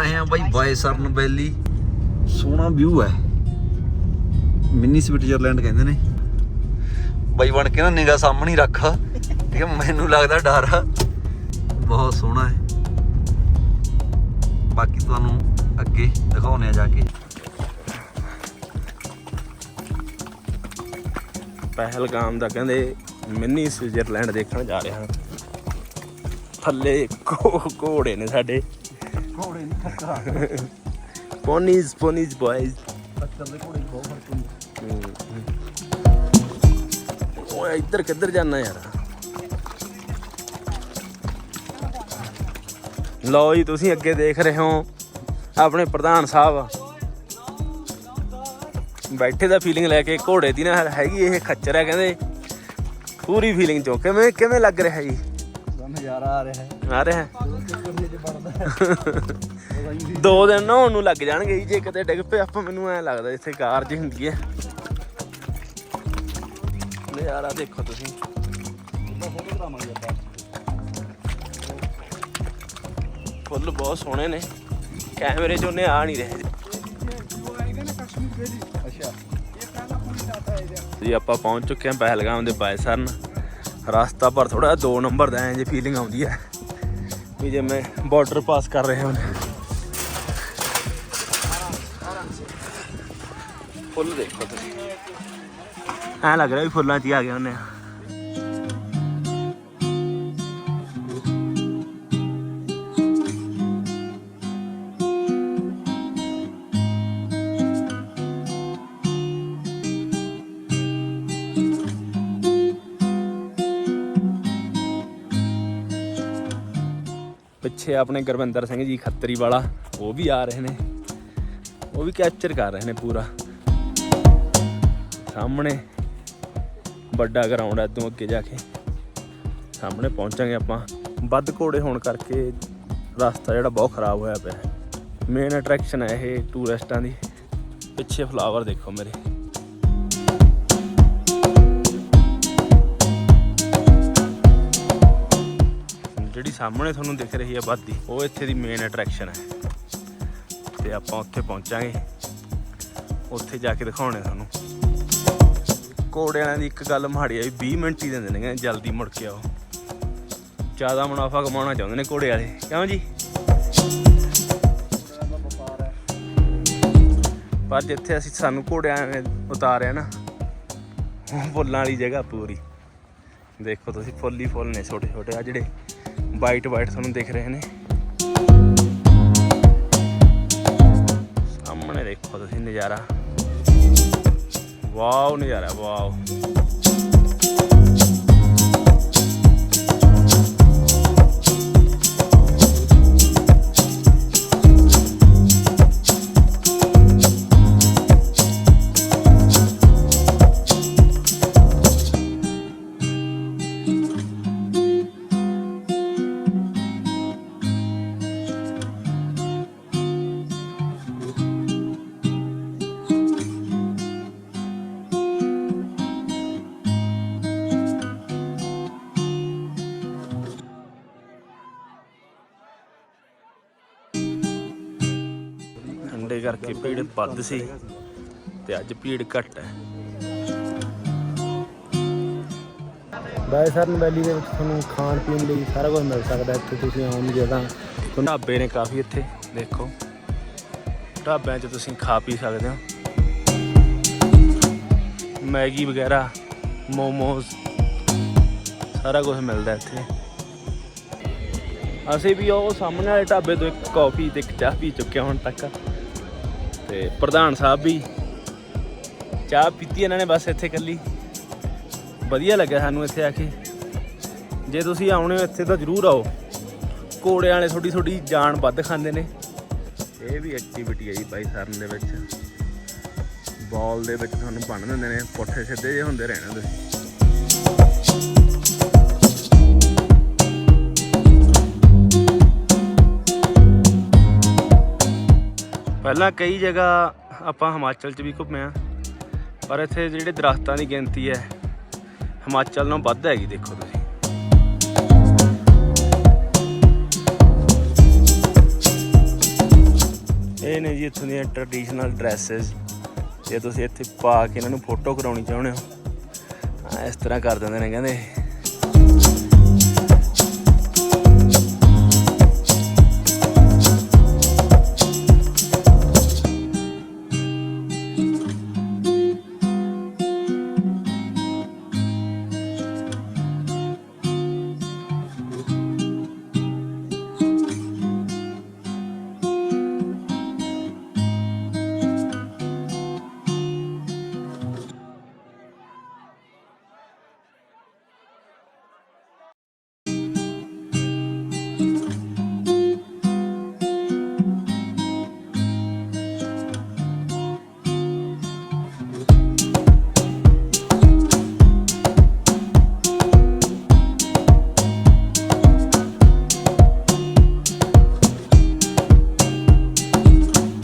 ਰਹੇ ਹਾਂ ਬਾਈ ਸਰਨ ਵੈਲੀ। ਸੋਹਣਾ ਵਿਊ ਹੈ। ਮਿੰਨੀ ਸਵਿਟਜ਼ਰਲੈਂਡ ਕਹਿੰਦੇ ਨੇ। ਬਾਈ ਬਣ ਕੇ ਨਾ ਨਿਗਾ ਸਾਹਮਣੇ ਰੱਖ। ਠੀਕ ਹੈ, ਮੈਨੂੰ ਲੱਗਦਾ ਡਰ। ਆ ਬਹੁਤ ਸੋਹਣਾ ਹੈ। ਬਾਕੀ ਤੁਹਾਨੂੰ ਅੱਗੇ ਦਿਖਾਉਣੇ ਆ ਜਾ ਕੇ। ਪਹਿਲਗਾਮ ਦਾ ਕਹਿੰਦੇ ਮਿੰਨੀ ਸਵਿਟਜ਼ਰਲੈਂਡ ਦੇਖਣ ਜਾ ਰਹੇ ਹਾਂ। ਥੱਲੇ ਘੋੜੇ ਨੇ ਸਾਡੇ। ਘੋੜੇ ਨਹੀਂ ਥੱਕਾ ਪੋਨੀਜ਼ ਪੋਨੀਜ਼ ਬॉयਜ਼ ਪੱਤਰ ਦੇ ਘੋੜੇ ਬਹੁਤ ਫ਼ਰਕ ਹੁੰਦਾ ਓਏ, ਇੱਧਰ ਕਿੱਧਰ ਜਾਣਾ ਯਾਰ? ਲਓ ਜੀ, ਤੁਸੀਂ ਅੱਗੇ ਦੇਖ ਰਹੇ ਹੋ ਆਪਣੇ ਪ੍ਰਧਾਨ ਸਾਹਿਬ। ਬੈਠੇ ਦਾ ਫੀਲਿੰਗ ਲੈ ਕੇ ਘੋੜੇ ਦੀ ਨਾ ਹੈਗੀ ਇਹ ਖੱਚਰ ਹੈ, ਕਹਿੰਦੇ। ਪੂਰੀ ਫੀਲਿੰਗ ਚੋਂ। ਕਿਵੇਂ ਕਿਵੇਂ ਲੱਗ ਰਿਹਾ ਜੀ? ਨਜ਼ਾਰਾ ਆ ਰਿਹਾ ਹੈ। ਆ ਹੈ। ਦੋ ਦਿਨ ਨੂੰ ਲੱਗ ਜਾਣਗੇ ਜੀ ਜੇ ਕਿਤੇ ਡਿੱਗ ਪਏ ਆਪਾਂ ਮੈਨੂੰ ਐ ਲੱਗਦਾ ਇੱਥੇ ਕਾਰ ਜੀ ਹੁੰਦੀ ਹੈ। ਨਜ਼ਾਰਾ ਦੇਖੋ ਤੁਸੀਂ। ਫੁੱਲ ਬਹੁਤ ਸੋਹਣੇ ਨੇ। ਕੈਮਰੇ 'ਚ ਉਹਨੇ ਆ ਨਹੀਂ ਰਹੇ। ਅੱਛਾ। ਜੀ ਆਪਾਂ ਪਹੁੰਚ ਚੁੱਕੇ ਹਾਂ ਪਹਿਲਗਾਮ ਦੇ ਬਾਇਸਰਨ ਰਸਤਾ ਪਰ ਥੋੜਾ ਦੋ ਨੰਬਰ ਦਾ ਐ ਜੇ ਫੀਲਿੰਗ ਆਉਂਦੀ ਹੈ ਵੀ ਜਿਵੇਂ ਬਾਰਡਰ ਪਾਸ ਕਰ ਰਹੇ ਹਾਂ। ਫੁੱਲ ਦੇਖੋ ਤੁਸੀਂ। ਐ ਲੱਗ ਰਿਹਾ ਵੀ ਫੁੱਲਾਂ 'ਚ ਹੀ ਆ ਗਏ ਉਹਨੇ ਪਿੱਛੇ ਆਪਣੇ ਗੁਰਵਿੰਦਰ ਸਿੰਘ ਜੀ ਖੱਤਰੀ ਵਾਲਾ, ਉਹ ਵੀ ਆ ਰਹੇ ਨੇ। ਉਹ ਵੀ ਕੈਪਚਰ ਕਰ ਰਹੇ ਨੇ ਪੂਰਾ। ਸਾਹਮਣੇ ਵੱਡਾ ਗਰਾਊਂਡ ਹੈ ਤੋਂ ਅੱਗੇ ਜਾ ਕੇ। ਸਾਹਮਣੇ ਪਹੁੰਚਾਂਗੇ ਆਪਾਂ। ਵੱਧ ਘੋੜੇ ਹੋਣ ਕਰਕੇ ਰਸਤਾ ਜਿਹੜਾ ਬਹੁਤ ਖਰਾਬ ਹੋਇਆ ਪਿਆ। ਹੈ ਮੇਨ ਅਟਰੈਕਸ਼ਨ ਹੈ ਇਹ ਟੂਰਿਸਟਾਂ ਦੀ। ਪਿੱਛੇ ਫਲਾਵਰ ਦੇਖੋ ਮੇਰੇ। ਜਿਹੜੀ ਸਾਹਮਣੇ ਤੁਹਾਨੂੰ ਦਿਖ ਰਹੀ ਹੈ ਵਾਦੀ ਉਹ ਇੱਥੇ ਦੀ ਮੇਨ ਅਟਰੈਕਸ਼ਨ ਹੈ। ਤੇ ਆਪਾਂ ਉੱਥੇ ਪਹੁੰਚਾਂਗੇ। ਉੱਥੇ ਜਾ ਕੇ ਦਿਖਾਉਣੇ ਤੁਹਾਨੂੰ। ਘੋੜਿਆਂ ਦੀ ਇੱਕ ਗੱਲ ਮਾੜੀ ਆ ਵੀ 20 ਮਿੰਟ ਹੀ ਦਿੰਦੇ ਨੇ ਜਲਦੀ ਮੁੜ ਕੇ ਆਓ। ਜ਼ਿਆਦਾ ਮੁਨਾਫਾ ਕਮਾਉਣਾ ਚਾਹੁੰਦੇ ਨੇ ਘੋੜੇ ਵਾਲੇ। ਕਿਉਂ ਜੀ? ਪਰ ਜਿੱਥੇ ਅਸੀਂ ਸਾਨੂੰ ਘੋੜਿਆਂ ਨੇ ਉਤਾਰਿਆ ਨਾ ਫੁੱਲਾਂ ਵਾਲੀ ਜਗ੍ਹਾ ਪੂਰੀ। ਦੇਖੋ ਤੁਸੀਂ, ਫੁੱਲ ਹੀ ਫੁੱਲ ਨੇ ਛੋਟੇ ਛੋਟੇ ਆ ਜਿਹੜੇ। ਵਾਈਟ ਵਾਈਟ ਤੁਹਾਨੂੰ ਦਿਖ ਰਹੇ ਨੇ। ਸਾਹਮਣੇ ਦੇਖੋ ਤੁਸੀਂ ਨਜ਼ਾਰਾ। ਵਾਓ ਨਜ਼ਾਰਾ ਵਾਓ। ਠੰਡੇ ਕਰਕੇ ਭੀੜ ਵੱਧ ਸੀ ਤੇ ਅੱਜ ਭੀੜ ਘੱਟ ਹੈ। ਬਾਇਸਰਨ ਵੈਲੀ ਦੇ ਵਿੱਚ ਤੁਹਾਨੂੰ ਖਾਣ ਪੀਣ ਲਈ ਸਾਰਾ ਕੁਝ ਮਿਲ ਸਕਦਾ ਇੱਥੇ ਤੁਸੀਂ ਆਉਣ ਦੀ ਢਾਬੇ ਨੇ ਕਾਫੀ ਇੱਥੇ, ਦੇਖੋ। ਢਾਬਿਆਂ 'ਚ ਤੁਸੀਂ ਖਾ ਪੀ ਸਕਦੇ ਹੋ। ਮੈਗੀ ਵਗੈਰਾ ਮੋਮੋਸ ਸਾਰਾ ਕੁਝ ਮਿਲਦਾ ਇੱਥੇ। ਅਸੀਂ ਵੀ ਉਹ ਸਾਹਮਣੇ ਵਾਲੇ ਢਾਬੇ ਤੋਂ ਇੱਕ ਕਾਫੀ ਤੇ ਇੱਕ ਚਾਹ ਪੀ ਚੁੱਕੇ ਹੁਣ ਤੱਕ। ਤੇ ਪ੍ਰਧਾਨ ਸਾਹਿਬ ਵੀ ਚਾਹ ਪੀਤੀ ਇਹਨਾਂ ਨੇ ਬਸ ਇੱਥੇ ਕੱਲੀ ਵਧੀਆ ਲੱਗਿਆ ਸਾਨੂੰ ਇੱਥੇ ਆ ਕੇ। ਜੇ ਤੁਸੀਂ ਆਉਣੇ ਹੋ ਇੱਥੇ ਤਾਂ ਜ਼ਰੂਰ ਆਓ। ਘੋੜਿਆਂ ਵਾਲੇ ਥੋੜੀ ਥੋੜੀ ਜਾਨ ਵੱਧ ਖਾਂਦੇ ਨੇ। ਇਹ ਵੀ ਐਕਟੀਵਿਟੀ ਹੈ ਜੀ ਭਾਈ ਸਰਨ ਦੇ ਵਿੱਚ। ਬਾਲ ਦੇ ਵਿੱਚ ਤੁਹਾਨੂੰ ਬੰਨ ਦਿੰਦੇ ਨੇ ਪੁੱਠੇ ਸਿੱਧੇ ਜੇ ਹੁੰਦੇ ਰਹਿਣਾ ਤੁਸੀਂ। ਪਹਿਲਾਂ ਕਈ ਜਗ੍ਹਾ ਆਪਾਂ ਹਿਮਾਚਲ 'ਚ ਵੀ ਘੁੰਮੇ ਆ, ਪਰ ਇੱਥੇ ਜਿਹੜੇ ਦਰਖਤਾਂ ਦੀ ਗਿਣਤੀ ਹੈ, ਹਿਮਾਚਲ ਨਾਲੋਂ ਵੱਧ ਹੈਗੀ ਦੇਖੋ ਤੁਸੀਂ। ਇਹ ਨੇ ਜੀ ਇੱਥੋਂ ਦੀਆਂ ਟ੍ਰੈਡੀਸ਼ਨਲ ਡਰੈਸਸ ਜੇ ਤੁਸੀਂ ਇੱਥੇ ਪਾ ਕੇ ਇਹਨਾਂ ਨੂੰ ਫੋਟੋ ਕਰਾਉਣੀ ਚਾਹੁੰਦੇ ਹੋ ਇਸ ਤਰ੍ਹਾਂ ਕਰ ਦਿੰਦੇ ਨੇ, ਕਹਿੰਦੇ।